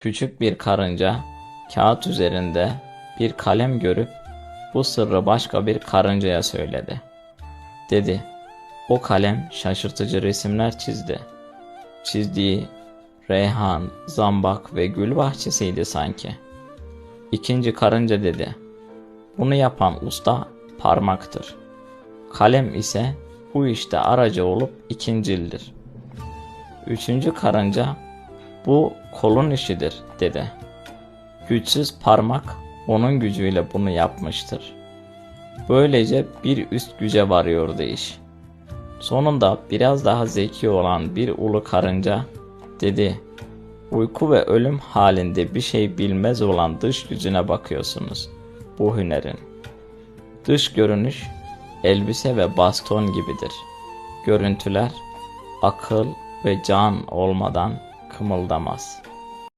Küçük bir karınca kağıt üzerinde bir kalem görüp bu sırrı başka bir karıncaya söyledi. Dedi, o kalem şaşırtıcı resimler çizdi. Çizdiği reyhan, zambak ve gül bahçesiydi sanki. İkinci karınca dedi, bunu yapan usta parmaktır. Kalem ise bu işte aracı olup ikincildir. Üçüncü karınca bu kolun işidir dedi. Güçsüz parmak onun gücüyle bunu yapmıştır. Böylece bir üst güce varıyordu iş. Sonunda biraz daha zeki olan bir ulu karınca dedi. Uyku ve ölüm halinde bir şey bilmez olan dış gücüne bakıyorsunuz bu hünerin. Dış görünüş elbise ve baston gibidir. Görüntüler akıl ve can olmadan kımıldamaz.''